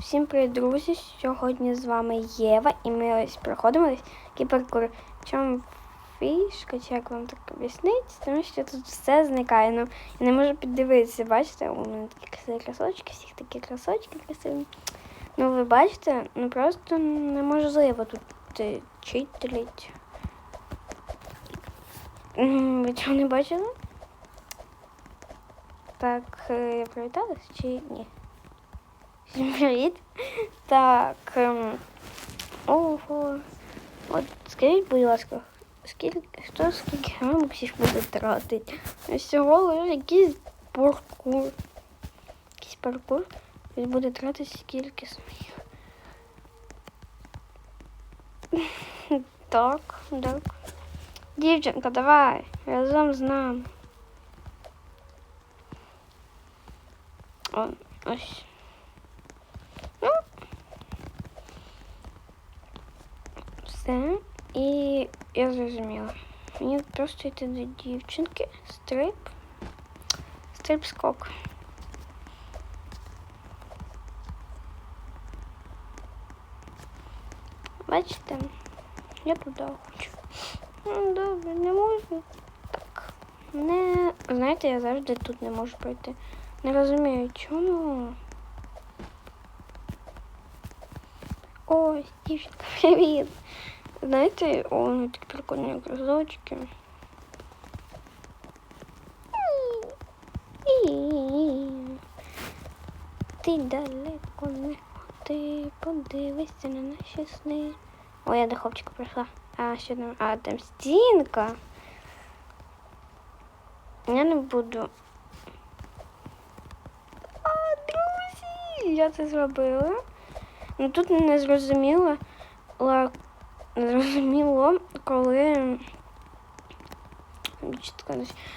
Всім привіт, друзі! Сьогодні з вами Єва, і ми ось проходимо. В чому фішка, чи як вам так об'яснити? Тому що тут все зникає. Ну, я не можу піддивитися, бачите, у мене такі красиві красочки, всіх такі красочки красиві. Ну, ви бачите, ну просто неможливо тут е, Ви чого не бачили? Так, е, привіталась чи ні? Всім привіт. Так. ем, Ого. От скажіть, будь ласка, скільки хто скільки ремоксів буде тратити? Всього лише якийсь паркур. Якийсь паркур. Він буде тратити скільки своїх. Так, так. Дівчинка, давай, разом з нами. О, ось. Все. І я зрозуміла. Мені просто йти до дівчинки. Стрип. Стрип скок. Бачите? Я туди хочу. Ну, добре, не можу. Так. Не. Знаєте, я завжди тут не можу пройти. Не розумію, чому. Ой, дівчинка, привіт. Знаєте, о, вони такі прикольні красочки. Ти далеко не ходи, подивися на наші сни. Ой, я до хлопчика прийшла. А, що там? А, там стінка. Я не буду. А, друзі! Я це зробила. Ну тут не зрозуміло, ла- не зрозуміло, коли.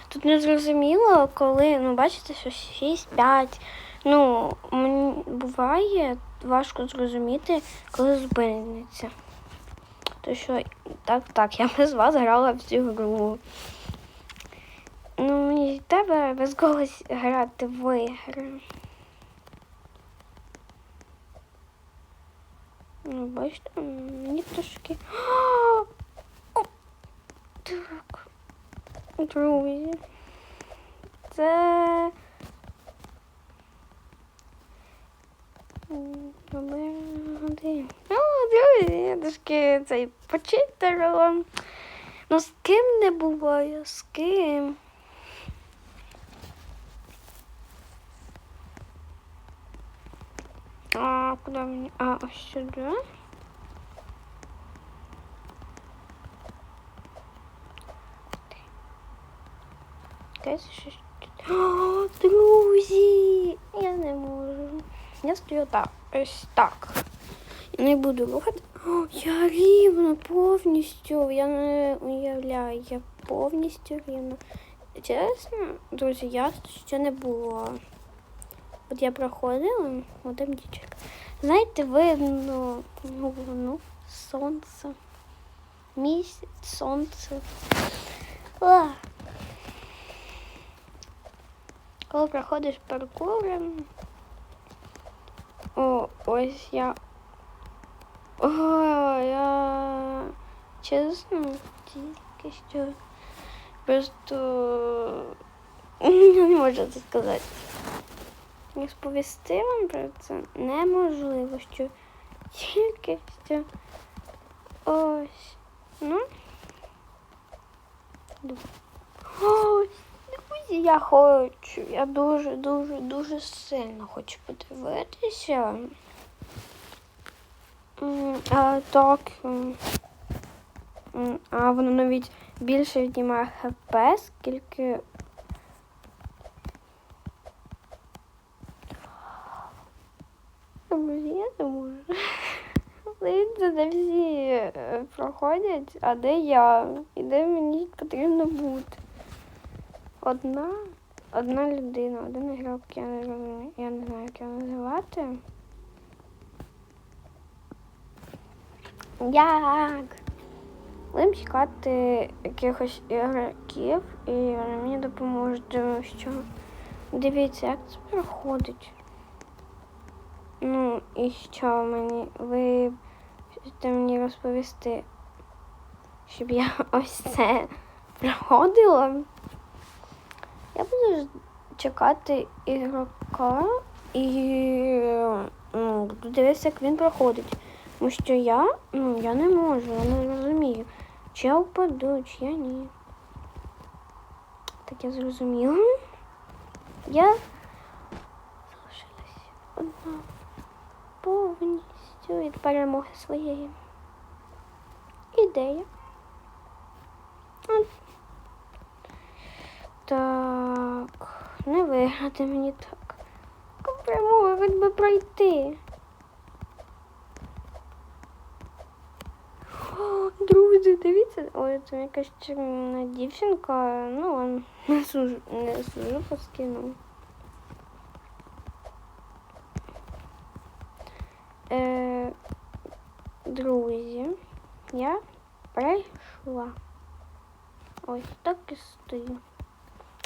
Тут не зрозуміло, коли, ну, бачите, що 6-5. Ну, мені буває важко зрозуміти, коли зупиниться. То що так, так, я без вас грала в цю гру. Ну, мені треба без когось грати в ігри. Ну, бачите, мені трошки. Так. Друзі. Це. Номер друзі, я трошки цей почитерила. Ну, з ким не буває, з ким. А, куди мені? А. Якась. О, друзі! Я не можу. Я стою так. Ось так. Я не буду рухати. Я рівно повністю. Я не уявляю, я повністю рівно. Чесно, друзі, я ще не була. От я проходила, от там дівчинка. Знаєте, видно ну, ну, сонце, місяць, сонце. А. Коли проходиш паркуром, о, ось я. О, я чесно, тільки просто не можу це сказати. Розповісти вам про це неможливо, що тільки що ось. Ну. Ось, друзі, я хочу. Я дуже, дуже, дуже сильно хочу подивитися. А так. А воно навіть більше віднімає хп, скільки Я не можу. Дивіться, де всі е, проходять, а де я? І де мені потрібно бути. Одна, одна людина, один ігрок, я не розумію, я не знаю, як його називати. Як? Будемо чекати якихось ігроків і вони мені допоможуть, тому що дивіться, як це проходить. Ну, і що мені ви хочете мені розповісти, щоб я ось це проходила? Я буду чекати ігрока і ну, буду дивитися, як він проходить. Тому що я, ну, я не можу, я не розумію, чи я впаду, чи я ні. Так я зрозуміла. Я залишилась одна повністю від перемоги своєї. Ідея. Так, не виграти мені так. Прямо хоч би пройти. О, друзі, дивіться, ой, це якась дівчинка. Ну, он не сужу, не сужу поскинув. Е, друзі, я прийшла. Ось так і стою.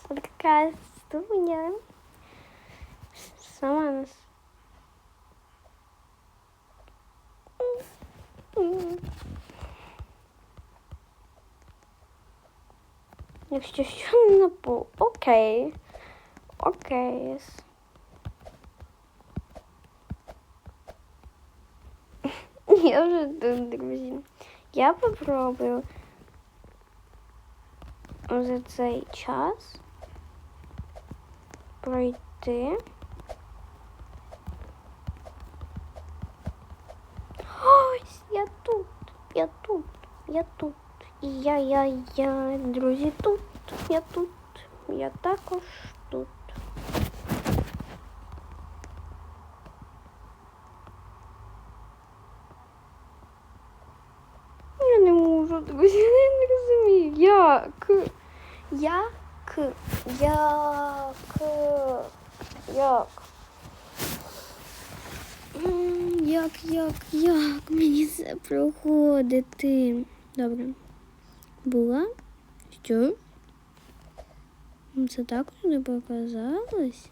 Ось така стуня. Сама нас. Якщо що не напу. Окей. Окей. Я вже тут, друзі. Я попробую за цей час пройти. Ось я тут, я тут, я тут. І я, я, я, друзі, тут, я тут, я також тут. Можу, я не розумію. Як? Як? Як? Як? Як, як, як мені це проходити? Добре. Була? Що? Це так не показалось?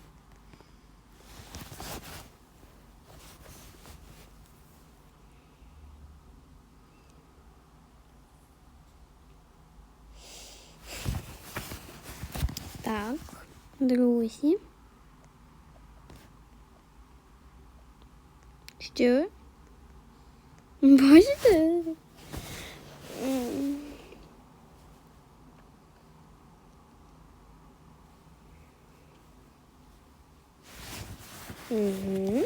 Так, друзі. Що? Бачите? Угу.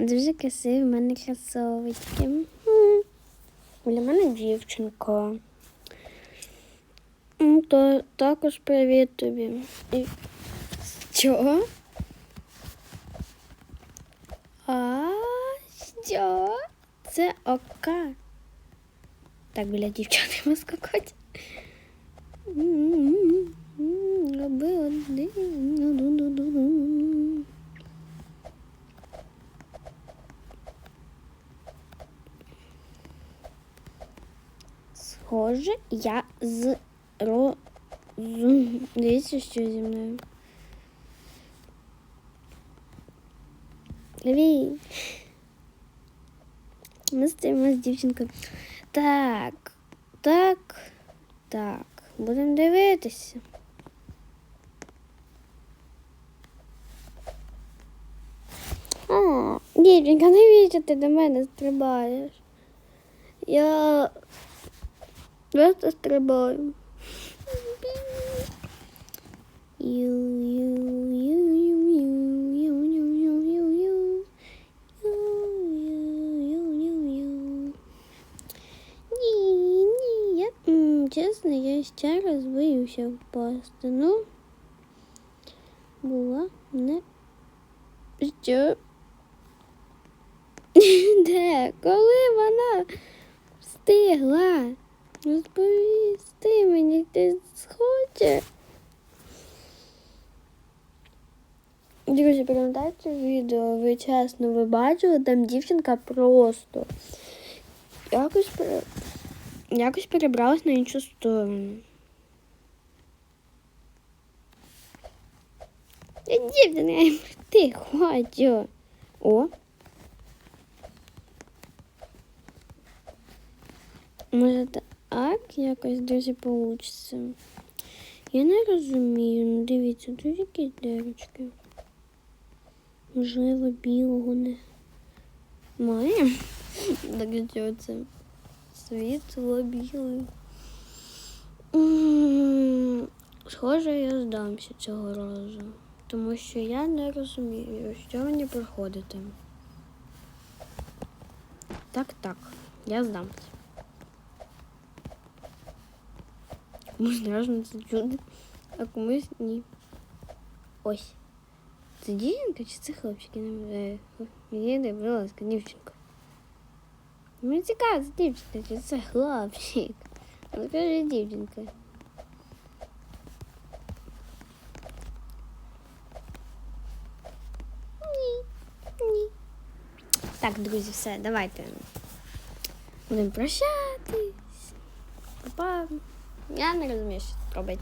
Дуже красиві в мене кросовочки. Для мене дівчинка. М, То також привіт тобі. І... Що? А що? Це ока. Так, біля дівчат йому скакать. Роби один. Схоже, я з ро... Дивіться, що зі мною. Привіт. Ми стоїмо з дівчинкою. Так, так, так. Будемо дивитися. А, дівчинка, навіщо ти до мене стрибаєш? Я я, м, чесно, я ще раз боюся впасти. Ну, була не. Що? Де? Коли вона встигла? Розповісти мені хтось схоче. Друзі, пам'ятаєте відео? Ви чесно, ви бачили, там дівчинка просто якось якось перебралась на іншу сторону. Я дівчина, я ти хочу. О. Може так якось дуже получиться. Я не розумію. Ну дивіться, тут якісь дирочки. Можливо, білого не має. Так що це світло білий. Схоже, я здамся цього разу. Тому що я не розумію, що мені проходити. Так, так, я здамся. Комусь страшно це чути, а комусь ні. Ось. Це дівчинка чи це хлопчик? Я не знаю. Мені не, будь ласка, дівчинка. Мені цікаво, це дівчинка чи це хлопчик. Ну, каже дівчинка. Ні. Ні. Так, друзі, все, давайте. Будемо прощатись. Па-па. Я не розумію, що тут робити.